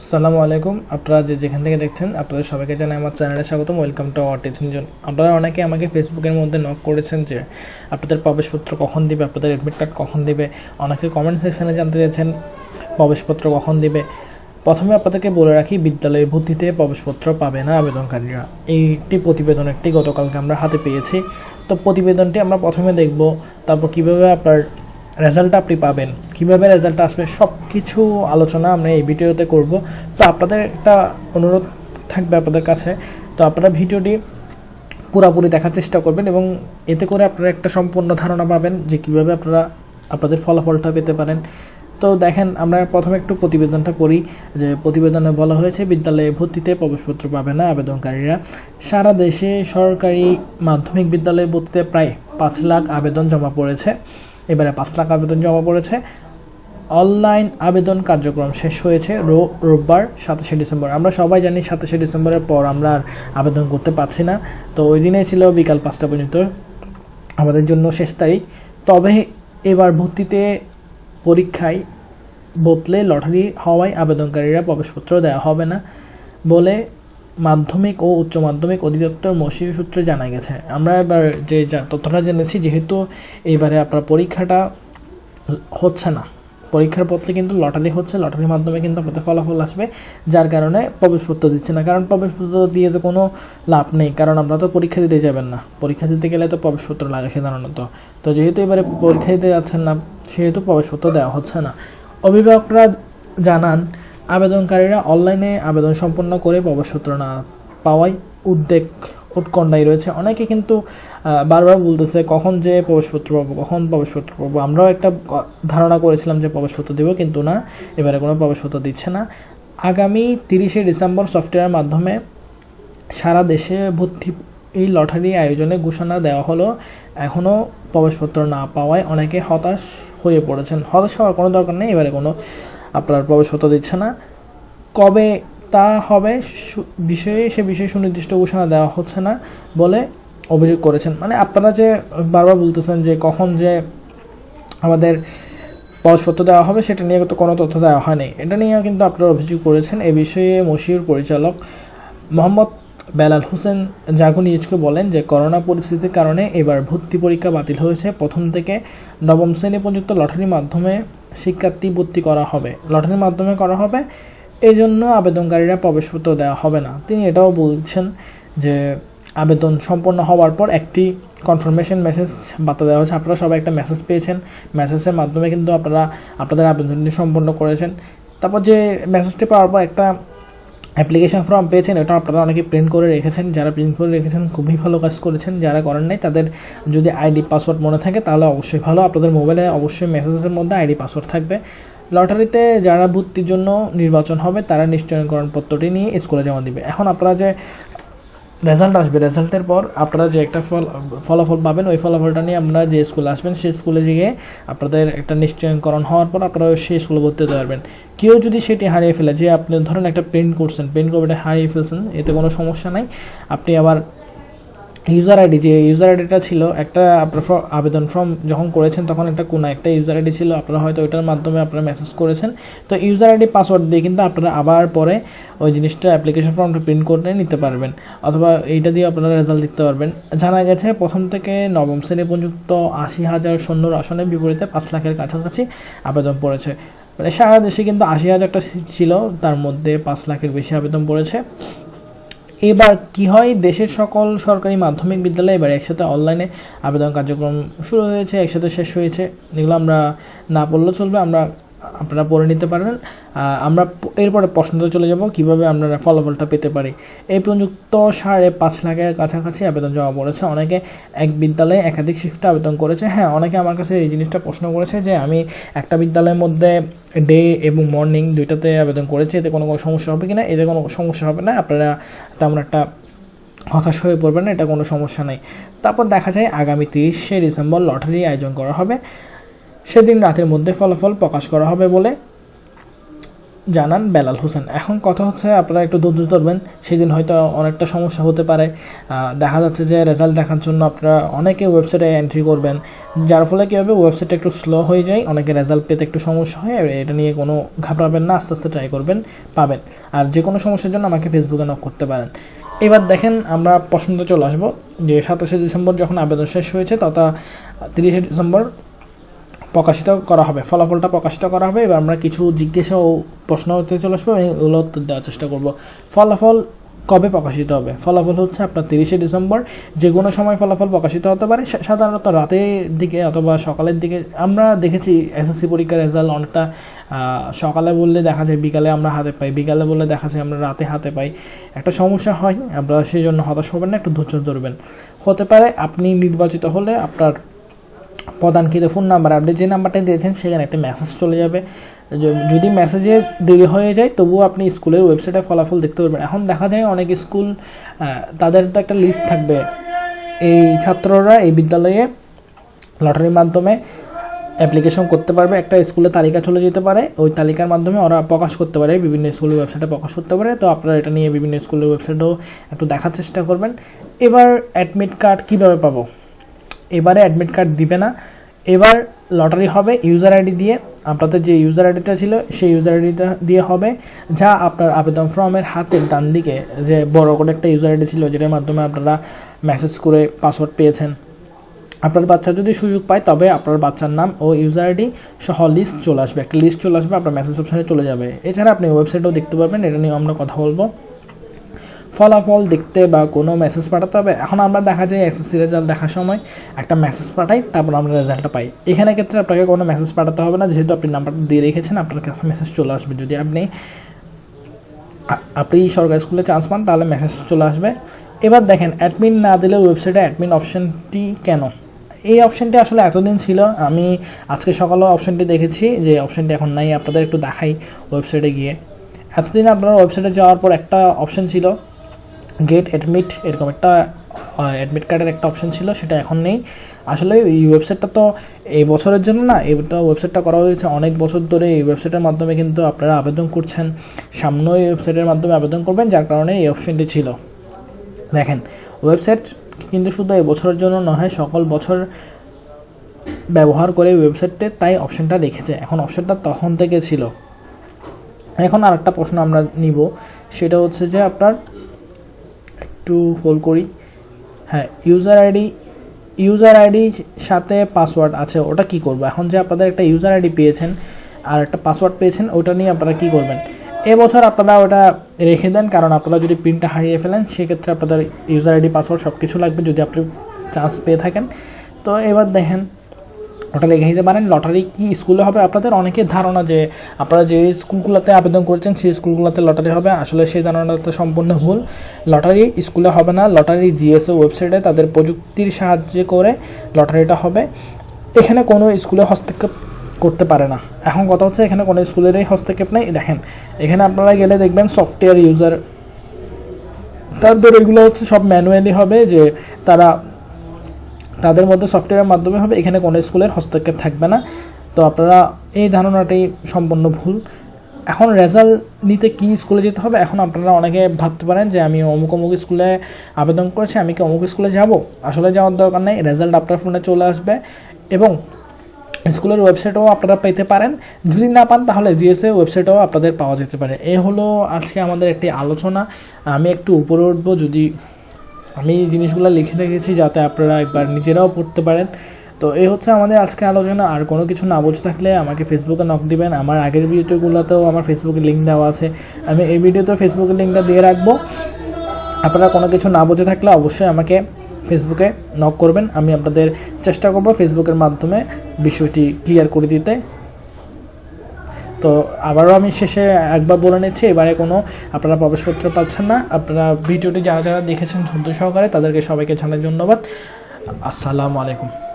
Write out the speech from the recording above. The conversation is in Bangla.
আসসালামু আলাইকুম। আপনারা যে যেখান থেকে দেখছেন, আপনাদের সবাইকে জানাই আমার চ্যানেলে স্বাগতম। ওয়েলকাম টু আওয়ার টেনশন আপনারা অনেকে আমাকে ফেসবুকের মধ্যে নক করেছেন যে, আপনাদের প্রবেশপত্র কখন দিবে, আপনাদের অ্যাডমিট কার্ড কখন দিবে? অনেকে কমেন্ট সেকশনে জানতে চাইছেন প্রবেশপত্র কখন দিবে? প্রথমে আপনাদেরকে বলে রাখি, বিদ্যালয়ে ভর্তিতে প্রবেশপত্র পাবে না আবেদনকারীরা। এই একটি প্রতিবেদন, একটি গতকালকে আমরা হাতে পেয়েছি। তো প্রতিবেদনটি আমরা প্রথমে দেখব, তারপর কীভাবে আপনার রেজাল্টটা আপনি পাবেন। কীভাবে রেজাল্ট আসবে সব কিছু আলোচনা আমরা এই ভিডিওতে করব। তো আপনাদের একটা অনুরোধ থাকবে আপনাদের কাছে। তো আপনারা ভিডিওটি পুরোপুরি দেখার চেষ্টা করবেন এবং এতে করে আপনারা একটা সম্পূর্ণ ধারণা পাবেন যে কীভাবে আপনারা আপনাদের ফলাফলটা পেতে পারেন। তো দেখেন, আমরা প্রথমে একটু প্রতিবেদনটা করি যে প্রতিবেদনে বলা হয়েছে, বিদ্যালয়ে ভর্তিতে প্রবেশপত্র পাবে না আবেদনকারীরা। সারা দেশে সরকারি মাধ্যমিক বিদ্যালয়ে ভর্তিতে প্রায় পাঁচ লাখ আবেদন জমা পড়েছে। এবারে পাঁচ লাখ আবেদন জমা পড়েছে। অনলাইন আবেদন কার্যক্রম শেষ হয়েছে রো- রোববার সাতাশে ডিসেম্বর। আমরা সবাই জানি সাতাশে ডিসেম্বরের পর আমরা আর আবেদন করতে পারছি না। তো ওই দিনে ছিল বিকাল পাঁচটা পর্যন্ত আমাদের জন্য শেষ তারিখ। তবে এবার ভর্তিতে পরীক্ষায় বদলে লটারি হওয়ায় আবেদনকারীরা প্রবেশপত্র দেওয়া হবে না বলে মাধ্যমিক ও উচ্চ মাধ্যমিক অধিদপ্তর মসির সূত্রে জানা গেছে। আমরা এবার যা- তথ্যটা জেনেছি, যেহেতু এবারে আপনার পরীক্ষাটা হচ্ছে না। পরীক্ষার পত্রে কিন্তু লটারি হচ্ছে, লটারির মাধ্যমে কিন্তু আপনাদের ফলাফল আসবে, যার কারণে প্রবেশপত্র দিচ্ছে না। কারণ প্রবেশপত্র দিয়ে তো কোনো লাভ নেই, কারণ আপনারা তো পরীক্ষা দিতে যাবেন না। পরীক্ষা দিতে গেলে তো প্রবেশপত্র লাগে সাধারণত। তো যেহেতু এবারে পরীক্ষা দিতে যাচ্ছেন না, সেহেতু প্রবেশপত্র দেওয়া হচ্ছে না। অভিভাবকরা জানান আবেদনকারীরা অনলাইনে আবেদন সম্পন্ন করে প্রবেশপত্র না পাওয়ায় উদ্বেগ উৎকণ্ঠায় রয়েছে। অনেকে কিন্তু বারবার বলতেছে, কখন যে প্রবেশপত্র পাবো, কখন প্রবেশপত্র পাবো? আমরাও একটা ধারণা করেছিলাম যে প্রবেশপত্র দেবো, কিন্তু না, এবারে কোনো প্রবেশপত্র দিচ্ছে না। আগামী তিরিশে ডিসেম্বর সফটওয়্যারের মাধ্যমে সারা দেশে ভর্তি এই লটারি আয়োজনে ঘোষণা দেওয়া হলো। এখনও প্রবেশপত্র না পাওয়ায় অনেকে হতাশ হয়ে পড়েছেন। হতাশ হওয়ার কোনো দরকার নেই, এবারে কোনো আপনার প্রবেশপত্র দিচ্ছে না। কবে তা হবে বিষয়ে, সে বিষয়ে সুনির্দিষ্ট ঘোষণা দেওয়া হচ্ছে না বলে অভিযোগ করেছেন। মানে আপনারা যে বারবার বলতেছেন যে কখন যে আমাদের প্রবেশপত্র দেওয়া হবে, সেটা নিয়ে তো কোনো তথ্য দেওয়া হয়নি। এটা নিয়েও কিন্তু আপনারা অভিযোগ করেছেন। এ বিষয়ে মশিউর পরিচালক মোহাম্মদ বেলাল হোসেন জাগো নিউজকে বলেন যে, করোনা পরিস্থিতির কারণে এবার ভর্তি পরীক্ষা বাতিল হয়েছে। প্রথম থেকে নবম শ্রেণি পর্যন্ত লটারির মাধ্যমে শিক্ষার্থী ভর্তি করা হবে, লটারির মাধ্যমে করা হবে। এই জন্য আবেদনকারীরা প্রবেশপত্র দেওয়া হবে না। তিনি এটাও বলছেন যে আবেদন সম্পন্ন হওয়ার পর একটি কনফার্মেশন মেসেজ বার্তা দেওয়া হচ্ছে আপনারা সবাই একটা মেসেজ পেয়েছেন। মেসেজের মাধ্যমে কিন্তু আপনারা, আপনাদের আবেদনটি সম্পন্ন করেছেন। তারপর যে মেসেজটি পাওয়ার পর একটা অ্যাপ্লিকেশন ফর্ম পেয়েছেন, এটা আপনারা অনেকে প্রিন্ট করে রেখেছেন। যারা প্রিন্ট করে রেখেছেন, খুবই ভালো কাজ করেছেন। যারা করেন নাই, তাদের যদি আইডি পাসওয়ার্ড মনে থাকে, তাহলে অবশ্যই ভালো। আপনাদের মোবাইলে অবশ্যই মেসেজের মধ্যে আইডি পাসওয়ার্ড থাকবে। লটারিতে যারা ভর্তির জন্য নির্বাচন হবে, তারা নিশ্চয়করণ পত্রটি নিয়ে স্কুলে জমা দিবে। এখন আপনারা যে রেজাল্ট আসবে। রেজাল্টের পর আপনারা যে একটা ফল, ফলাফল পাবেন, ওই ফলাফলটা নিয়ে আপনারা যে স্কুলে আসবেন, সেই স্কুলে গিয়ে আপনাদের একটা নিশ্চয়করণ হওয়ার পর আপনারা সেই স্কুলে ভর্তি হতে পারবেন। কেউ যদি সেটি হারিয়ে ফেলে, যে আপনি ধরেন একটা প্রিন্ট করছেন প্রিন্ট কপিটা হারিয়ে ফেলছেন, এতে কোনো সমস্যা নাই। আপনি আবার ইউজার আইডি যে ইউজার আইডিটা ছিল, একটা আপনার আবেদন ফর্ম যখন করেছেন, তখন একটা কোনো, একটা ইউজার আইডি ছিল। আপনারা হয়তো ওইটার মাধ্যমে আপনারা মেসেজ করেছেন। তো ইউজার আইডি পাসওয়ার্ড দিয়ে কিন্তু আপনারা আবার পরে ওই জিনিসটা অ্যাপ্লিকেশন ফর্মটা প্রিন্ট করে নিতে পারবেন। অথবা এইটা দিয়ে আপনারা রেজাল্ট দিতে পারবেন। জানা গেছে, প্রথম থেকে নবম শ্রেণি পর্যন্ত আশি হাজার সৈন্যর আসনের বিপরীতে পাঁচ লাখের কাছাকাছি আবেদন পড়েছে। মানে সারা দেশে কিন্তু আশি হাজারটা ছিল, তার মধ্যে পাঁচ লাখের বেশি আবেদন পড়েছে। এবার কি হয়? দেশের সকল সরকারি মাধ্যমিক বিদ্যালয়ে এবার একসাথে অনলাইনে আবেদন কার্যক্রম শুরু হয়েছে, একসাথে শেষ হয়েছে। এগুলো আমরা না পড়লেও চলবে, আমরা আপনারা পড়ে নিতে পারেন আমরা এরপরে প্রশ্নতে চলে যাব, কীভাবে আপনারা ফলাফলটা পেতে পারি। এই পর্যন্ত সাড়ে পাঁচ লাখের কাছাকাছি আবেদন জমা পড়েছে। অনেকে এক বিদ্যালয়ে একাধিক শিফটে আবেদন করেছে। হ্যাঁ অনেকে আমার কাছে এই জিনিসটা প্রশ্ন করেছে যে, আমি একটা বিদ্যালয়ের মধ্যে ডে এবং মর্নিং দুইটাতে আবেদন করেছি, এতে কোনো কোনো সমস্যা হবে কি না এতে কোনো সমস্যা হবে না। আপনারা তেমন একটা হতাশ হয়ে পড়বেন না, এটা কোনো সমস্যা নেই। তারপর দেখা যায় আগামী তিরিশে ডিসেম্বর লটারি আয়োজন করা হবে। সেদিন রাতের মধ্যে ফলাফল প্রকাশ করা হবে বলে জানান বেলাল হোসেন। এখন কথা হচ্ছে, আপনারা একটু ধৈর্য ধরবেন, সেদিন হয়তো অনেকটা সমস্যা হতে পারে। দেখা যাচ্ছে যে রেজাল্ট দেখার জন্য আপনারা অনেকে ওয়েবসাইটে এন্ট্রি করবেন, যার ফলে কী হবে ওয়েবসাইটটা একটু স্লো হয়ে যায়, অনেকে রেজাল্ট পেতে একটু সমস্যা হয় এটা নিয়ে কোনো ঘাবড়াবেন না, আস্তে আস্তে ট্রাই করবেন, পাবেন। আর যে কোনো সমস্যার জন্য আমাকে ফেসবুকে নক করতে পারেন। এবার দেখেন, আমরা প্রশ্নতে চলে আসব। যে সাতাশে ডিসেম্বর যখন আবেদন শেষ হয়েছে, তথা তিরিশে ডিসেম্বর প্রকাশিত করা হবে, ফলাফলটা প্রকাশিত করা হবে। এবার আমরা কিছু জিজ্ঞাসা ও প্রশ্ন উত্তর চলে আসব এবং এগুলো উত্তর দেওয়ার চেষ্টা করব। ফলাফল কবে প্রকাশিত হবে? ফলাফল হচ্ছে আপনার তিরিশে ডিসেম্বর। যে কোনো সময় ফলাফল প্রকাশিত হতে পারে। সাধারণত রাতের দিকে অথবা সকালের দিকে আমরা দেখেছি এসএসসি পরীক্ষার রেজাল্ট অনেকটা সকালে বললে দেখা যায় বিকালে আমরা হাতে পাই, বিকালে বললে দেখা যায় আমরা রাতে হাতে পাই। একটা সমস্যা হয় আপনারা সেই জন্য হতাশ হবেন না, একটু ধৈর্য ধরবেন। হতে পারে আপনি নির্বাচিত হলে আপনার প্রদানকৃত ফোন নাম্বার আপনি যে নাম্বারটা দিয়েছেন, সেখানে একটা মেসেজ চলে যাবে। যদি মেসেজে দেরি হয়ে যায়, তবুও আপনি স্কুলের ওয়েবসাইটে ফলাফল দেখতে পারবেন। এখন দেখা যায় অনেক স্কুল তাদের তো একটা লিস্ট থাকবে। এই ছাত্ররা এই বিদ্যালয়ে লটারির মাধ্যমে অ্যাপ্লিকেশন করতে পারবে। একটা স্কুলে তালিকা চলে যেতে পারে। ওই তালিকার মাধ্যমে ওরা প্রকাশ করতে পারে, বিভিন্ন স্কুলের ওয়েবসাইটে প্রকাশ করতে পারে। তো আপনারা এটা নিয়ে বিভিন্ন স্কুলের ওয়েবসাইটেও একটু দেখার চেষ্টা করবেন। এবার অ্যাডমিট কার্ড কীভাবে পাবো? এবারে অ্যাডমিট কার্ড দিবে না। এবার লটারি হবে ইউজার আইডি দিয়ে। আপনাদের যে ইউজার আইডিটা ছিল, সেই ইউজার আইডিটা দিয়ে হবে। যা আপনার আবেদন ফর্মের হাতের ডান দিকে যে বড় করে একটা ইউজার আইডি ছিল, যেটার মাধ্যমে আপনারা মেসেজ করে পাসওয়ার্ড পেয়েছেন। আপনার বাচ্চা যদি সুযোগ পায়, তবে আপনার বাচ্চার নাম ও ইউজার আইডি সহ লিস্ট চলে আসবে। একটা লিস্ট চলে আসবে, আপনার মেসেজ অপশানে চলে যাবে। এছাড়া আপনি ওয়েবসাইটেও দেখতে পাবেন এটা নিয়ে আমরা কথা বলব। ফলাফল দেখতে বা কোনো মেসেজ পাঠাতে হবে। এখন আমরা দেখা যায় এসএসসি রেজাল্ট দেখার সময় একটা মেসেজ পাঠাই, তারপর আমরা রেজাল্টটা পাই। এখানে ক্ষেত্রে আপনাকে কোনো মেসেজ পাঠাতে হবে না, যেহেতু আপনি নাম্বারটা দিয়ে রেখেছেন, আপনার কাছে মেসেজ চলে আসবে। যদি আপনি আপনি সরকারি স্কুলে চান্স পান, তাহলে মেসেজ চলে আসবে। এবার দেখেন অ্যাডমিন না দিলে ওয়েবসাইটে অ্যাডমিন অপশনটি কেন? এই অপশানটি আসলে এতদিন ছিল, আমি আজকে সকালে অপশনটি দেখেছি, যে অপশনটি এখন নাই, আপনাদের একটু দেখাই ওয়েবসাইটে গিয়ে। এতদিন আপনারা ওয়েবসাইটে যাওয়ার পর একটা অপশান ছিল গেট অ্যাডমিট এরকম একটা অ্যাডমিট কার্ডের একটা অপশন ছিল, সেটা এখন নেই। আসলে এই ওয়েবসাইটটা তো এই বছরের জন্য না এইটা ওয়েবসাইটটা করা হয়েছে অনেক বছর ধরে। এই ওয়েবসাইটের মাধ্যমে কিন্তু আপনারা আবেদন করছেন। সামনেও এই ওয়েবসাইটের মাধ্যমে আবেদন করবেন, যার কারণে এই অপশনটি ছিল। দেখেন ওয়েবসাইট কিন্তু শুধু এই বছরের জন্য নয়, সকল বছর ব্যবহার করে ওয়েবসাইটে তাই অপশনটা রেখেছে। এখন অপশনটা তখন থেকে ছিল। এখন আর একটা প্রশ্ন আমরা নিব, সেটা হচ্ছে যে আপনার একটু হোল্ড করি। হ্যাঁ ইউজার আইডি ইউজার আইডি সাথে পাসওয়ার্ড আছে, ওটা কি করব? এখন যে আপনাদের একটা ইউজার আইডি পেয়েছেন আর একটা পাসওয়ার্ড পেয়েছেন, ওটা নিয়ে আপনারা কি করবেন? এবছর আপনারা ওটা রেখে দেন, কারণ আপনারা যদি প্রিন্টটা হারিয়ে ফেলেন, সেক্ষেত্রে আপনাদের ইউজার আইডি পাসওয়ার্ড সব কিছু লাগবে যদি আপনি চান্স পেয়ে থাকেন। তো এবার দেখেন ওটা রেখে দিতে পারেন। লটারি কি স্কুলে হবে আপনাদের? অনেকের ধারণা যে আপনারা যে স্কুলগুলোতে আবেদন করেছেন, সেই স্কুলগুলোতে লটারি হবে। আসলে সেই ধারণাটা সম্পূর্ণ ভুল। লটারি স্কুলে হবে না। লটারি জিএসও ওয়েবসাইটে তাদের প্রযুক্তির সাহায্যে করে লটারিটা হবে। এখানে কোনো স্কুলে হস্তক্ষেপ করতে পারে না। এখন কথা হচ্ছে, এখানে কোনো স্কুলেরই হস্তক্ষেপ নেই। দেখেন, এখানে আপনারা গেলে দেখবেন সফটওয়্যার ইউজার তাদের এগুলো হচ্ছে সব ম্যানুয়ালি হবে যে তারা তাদের মধ্যে সফটওয়্যারের মাধ্যমে হবে, এখানে কোনো স্কুলের হস্তক্ষেপ থাকবে না। তো আপনারা এই ধারণাটাই সম্পূর্ণ ভুল। এখন রেজাল্ট নিতে কি স্কুলে যেতে হবে, এখন আপনারা অনেকে ভাবতে পারেন যে আমি অমুক অমুক স্কুলে আবেদন করেছি, আমি কি অমুক স্কুলে যাব? আসলে যাওয়ার দরকার নেই রেজাল্ট আপনার ফোনে চলে আসবে। এবং স্কুলের ওয়েবসাইটও আপনারা পেতে পারেন। যদি না পান, তাহলে জিএসএ ওয়েবসাইটও আপনাদের পাওয়া যেতে পারে। এ হলো আজকে আমাদের একটি আলোচনা। আমি একটু উপরে উঠবো, যদি আমি এই জিনিসগুলো লিখে রেখেছি যাতে আপনারা একবার নিজেরাও পড়তে পারেন। তো এই হচ্ছে আমাদের আজকে আলোচনা। আর কোনো কিছু না বুঝে থাকলে আমাকে ফেসবুকে নক দিবেন। আমার আগের ভিডিওগুলোতেও আমার ফেসবুকে লিঙ্ক দেওয়া আছে। আমি এই ভিডিওতেও ফেসবুকের লিঙ্কটা দিয়ে রাখব। আপনারা কোনো কিছু না বুঝে থাকলে অবশ্যই আমাকে ফেসবুকে নক করবেন। আমি আপনাদের চেষ্টা করব ফেসবুকের মাধ্যমে বিষয়টি ক্লিয়ার করে দিতে। তো আবারও আমি শেষে একবার বলে নিচ্ছি, এবারে কোনো আপনারা প্রবেশপত্র পাচ্ছেন না। আপনারা ভিডিওটি যারা যারা দেখেছেন সন্তোষ সহকারে তাদেরকে সবাইকে জানাই ধন্যবাদ। আসসালামু আলাইকুম।